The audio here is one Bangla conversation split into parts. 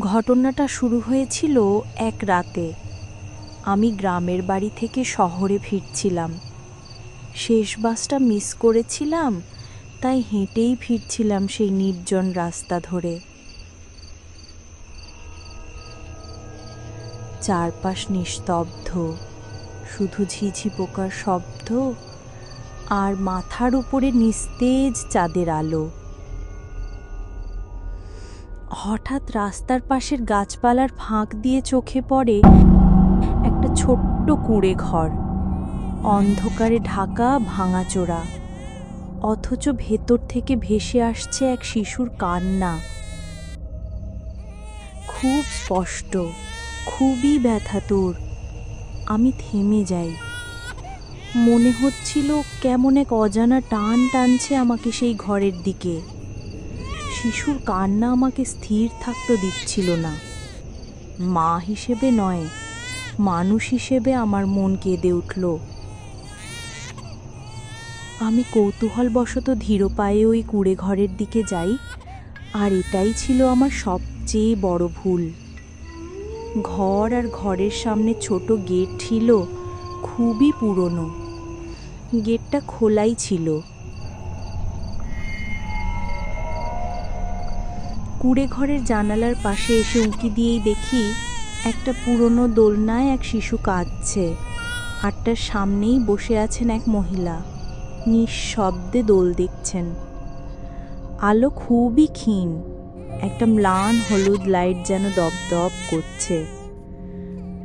ঘটনাটা শুরু হয়েছিল এক রাতে। আমি গ্রামের বাড়ি থেকে শহরে ফিরছিলাম। শেষ বাসটা মিস করেছিলাম, তাই হেঁটেই ফিরছিলাম সেই নির্জন রাস্তা ধরে। চারপাশ নিস্তব্ধ, শুধু ঝিঝি পোকার শব্দ আর মাথার উপরে নিস্তেজ চাঁদের আলো। হঠাৎ রাস্তার পাশের গাছপালার ফাঁক দিয়ে চোখে পড়ে একটা ছোট্ট কুঁড়ে ঘর অন্ধকারে ঢাকা, ভাঙাচোরা। অথচ ভেতর থেকে ভেসে আসছে এক শিশুর কান্না। খুব স্পষ্ট, খুবই ব্যথাতুর। আমি থেমে যাই। মনে হচ্ছিল কেমন এক অজানা টান টানছে আমাকে সেই ঘরের দিকে। শিশুর কান্না আমাকে স্থির থাকতে দিচ্ছিল না। মা হিসেবে নয়, মানুষ হিসেবে আমার মন কেঁদে উঠল। আমি কৌতূহলবশত ধীর পায়ে ওই কুড়ে ঘরের দিকে যাই, আর এটাই ছিল আমার সবচেয়ে বড় ভুল। ঘর আর ঘরের সামনে ছোট গেট ছিল খুবই পুরনো। গেটটা খোলাই ছিল। কুড়ে ঘরের জানালার পাশে এসে উঁকি দিয়েই দেখি একটা পুরনো দোলনায় এক শিশু কাঁদছে আর তার সামনেই বসে আছেন এক মহিলা। নিঃশব্দে দোল দেখছেন। আলো খুবই ক্ষীণ। একটা ম্লান হলুদ লাইট যেন দপদপ করছে।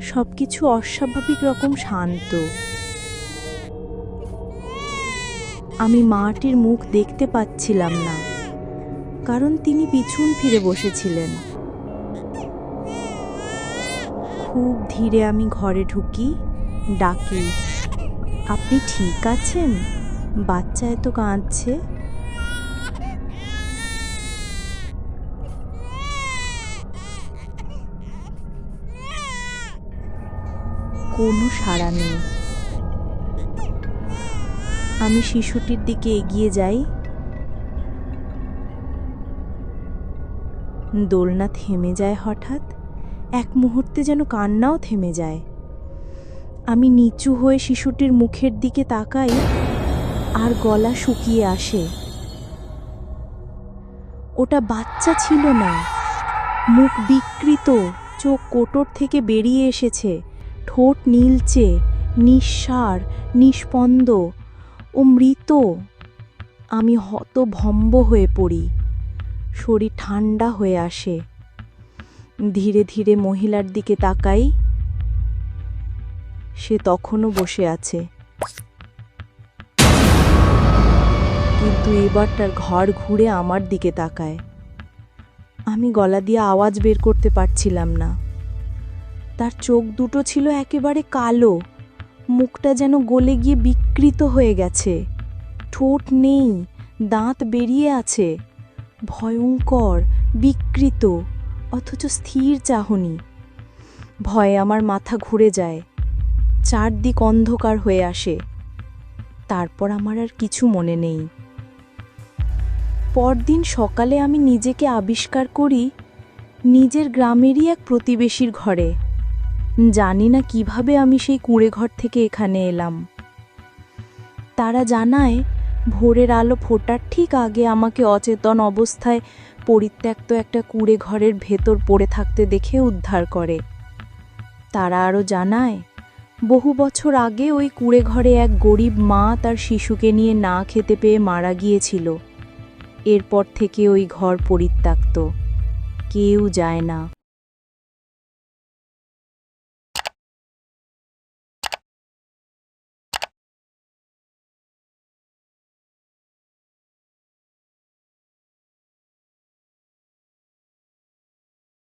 সব কিছু অস্বাভাবিক রকম শান্ত। আমি মাটির মুখ দেখতে পাচ্ছিলাম না। কারণ তিনি পিছন ফিরে বসেছিলেন। খুব ধীরে আমি ঘরে ঢুকি, ডাকি, আপনি ঠিক আছেন? বাচ্চা এত কাঁদছে। কোনো সাড়া নেই। আমি শিশুটির দিকে এগিয়ে যাই দোলনা থেমে যায় হঠাৎ। এক মুহূর্তে যেন কান্নাও থেমে যায়। আমি নিচু হয়ে শিশুটির মুখের দিকে তাকাই, আর গলা শুকিয়ে আসে। ওটা বাচ্চা ছিল না। মুখ বিকৃত, চোখ কোটর থেকে বেরিয়ে এসেছে। ঠোঁট নীলচে, নিঃসার, নিষ্পন্দ। ও মৃত। আমি হতভম্ব হয়ে পড়ি। শরীর ঠান্ডা হয়ে আসে। ধীরে ধীরে মহিলার দিকে তাকাই। সে তখনও বসে আছে। কিন্তু এবার তার ঘর ঘুরে আমার দিকে তাকায়। আমি গলা দিয়ে আওয়াজ বের করতে পারছিলাম না। তার চোখ দুটো ছিল একেবারে কালো। মুখটা যেন গলে গিয়ে বিকৃত হয়ে গেছে। ঠোঁট নেই, দাঁত বেরিয়ে আছে। ভয়ঙ্কর, বিকৃত, অথচ স্থির চাহনি। ভয়ে আমার মাথা ঘুরে যায়, চারদিক অন্ধকার হয়ে আসে। তারপর আমার আর কিছু মনে নেই। পরদিন সকালে আমি নিজেকে আবিষ্কার করি নিজের গ্রামেরই এক প্রতিবেশীর ঘরে। জানি না কীভাবে আমি সেই কুঁড়ে ঘর থেকে এখানে এলাম। তারা জানায় ভোরের আলো ফোটার ঠিক আগে আমাকে অচেতন অবস্থায় পরিত্যক্ত একটা কুঁড়ে ঘরের ভেতর পড়ে থাকতে দেখে উদ্ধার করে। তারা আরও জানায়, বহু বছর আগে ওই কুঁড়ে ঘরে এক গরিব মা তার শিশুকে নিয়ে না খেতে পেয়ে মারা গিয়েছিল। এরপর থেকে ওই ঘর পরিত্যক্ত। কেউ যায় না।